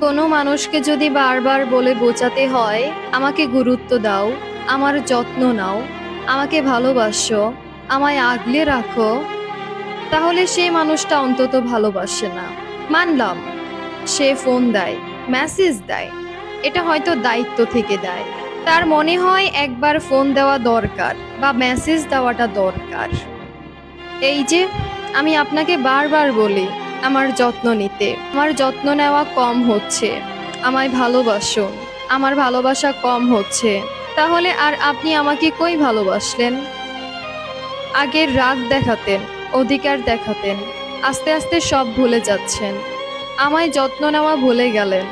কোনো মানুষকে যদি বারবার বলে বোঝাতে হয়, আমাকে গুরুত্ব দাও, আমার যত্ন নাও, আমাকে ভালোবাসো, আমায় আগলে রাখো, তাহলে সে মানুষটা অন্তত ভালোবাসে না। মানলাম, সে ফোন দেয়, মেসেজ দেয়, এটা হয়তো দায়িত্ব থেকে দেয়। তার মনে হয় একবার ফোন দেওয়া দরকার বা মেসেজ দেওয়াটা দরকার। এই যে, আমি আপনাকে বারবার বলি আমার যত্ন নিতে। আমার যত্ন নেওয়া কম হচ্ছে। আমায় ভালোবাসো। আমার ভালোবাসা কম হচ্ছে। তাহলে আর আপনি আমাকে কই ভালোবাসলেন? আগের রাগ দেখাতেন, অধিকার দেখাতেন, আস্তে আস্তে সব ভুলে যাচ্ছেন। আমায় যত্ন নেওয়া ভুলে গেলেন।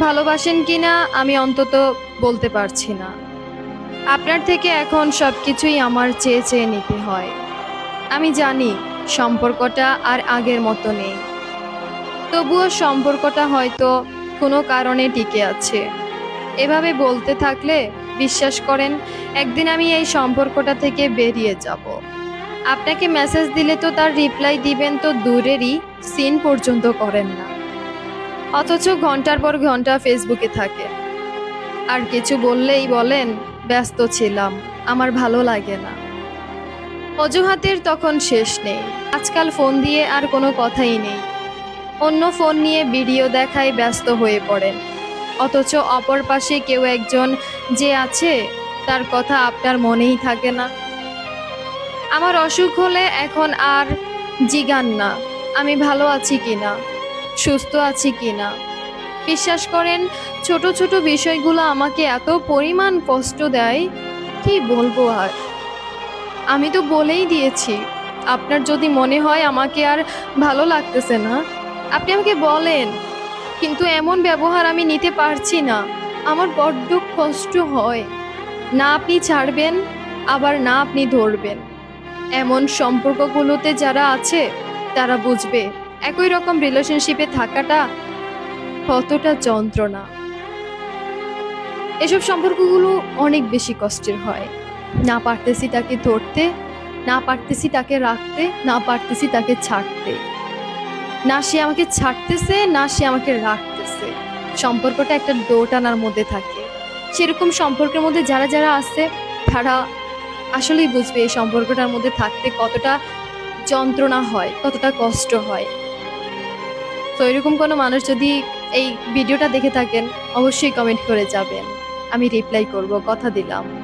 ভালোবাসেন কি না আমি অন্তত বলতে পারছি না। আপনার থেকে এখন সব কিছুই আমার চেয়ে চেয়ে নিতে হয়। আমি জানি সম্পর্কটা আর আগের মতো নেই। তবুও সম্পর্কটা হয়তো কোনো কারণে টিকে আছে। এভাবে বলতে থাকলে বিশ্বাস করেন, একদিন আমি এই সম্পর্কটা থেকে বেরিয়ে যাব। আপনাকে মেসেজ দিলে তো তার রিপ্লাই দিবেন তো দূরেরই, সিন পর্যন্ত করেন না। অথচ ঘণ্টার পর ঘণ্টা ফেসবুকে থাকে। আর কিছু বললেই বলেন, ব্যস্ত ছিলাম, আমার ভালো লাগে না। অজুহাতের তখন শেষ নেই। আজকাল ফোন দিয়ে আর কোনো কথাই নেই। অন্য ফোন নিয়ে ভিডিও দেখায় ব্যস্ত হয়ে পড়েন। অথচ অপর পাশে কেউ একজন যে আছে, তার কথা আপনার মনেই থাকে না। আমার অসুখ হলে এখন আর জিগান না, আমি ভালো আছি কি না সুস্থ আছি কি না বিশ্বাস করেন, ছোট ছোট বিষয়গুলো আমাকে এত পরিমাণ কষ্ট দেয়, কি বলব আর? আমি তো বলেই দিয়েছি। আপনার যদি মনে হয় আমাকে আর ভালো লাগতেছে না, আপনি আমাকে বলেন। কিন্তু এমন ব্যবহার আমি নিতে পারছি না। আমার বড্ড কষ্ট হয়। না আপনি ছাড়বেন, আবার না আপনি ধরবেন। এমন সম্পর্কগুলোতে যারা আছে, তারা বুঝবে, একই রকম রিলেশনশিপে থাকাটা কতটা যন্ত্রণা। এসব সম্পর্কগুলো অনেক বেশি কষ্টের হয়। না পারতেছি তাকে ধরতে, না পারতেছি তাকে রাখতে, না পারতেছি তাকে ছাড়তে। না সে আমাকে ছাড়তেছে, না সে আমাকে রাখতেছে। সম্পর্কটা একটা দোটানার মধ্যে থাকে। সেরকম সম্পর্কের মধ্যে যারা যারা আছে, তারা আসলেই বুঝবে এই সম্পর্কটার মধ্যে থাকতে কতটা যন্ত্রণা হয়, কতটা কষ্ট হয়। তো এরকম কোনো মানুষ যদি এই ভিডিওটা দেখে থাকেন, অবশ্যই কমেন্ট করে যাবেন। আমি রিপ্লাই করব, কথা দিলাম।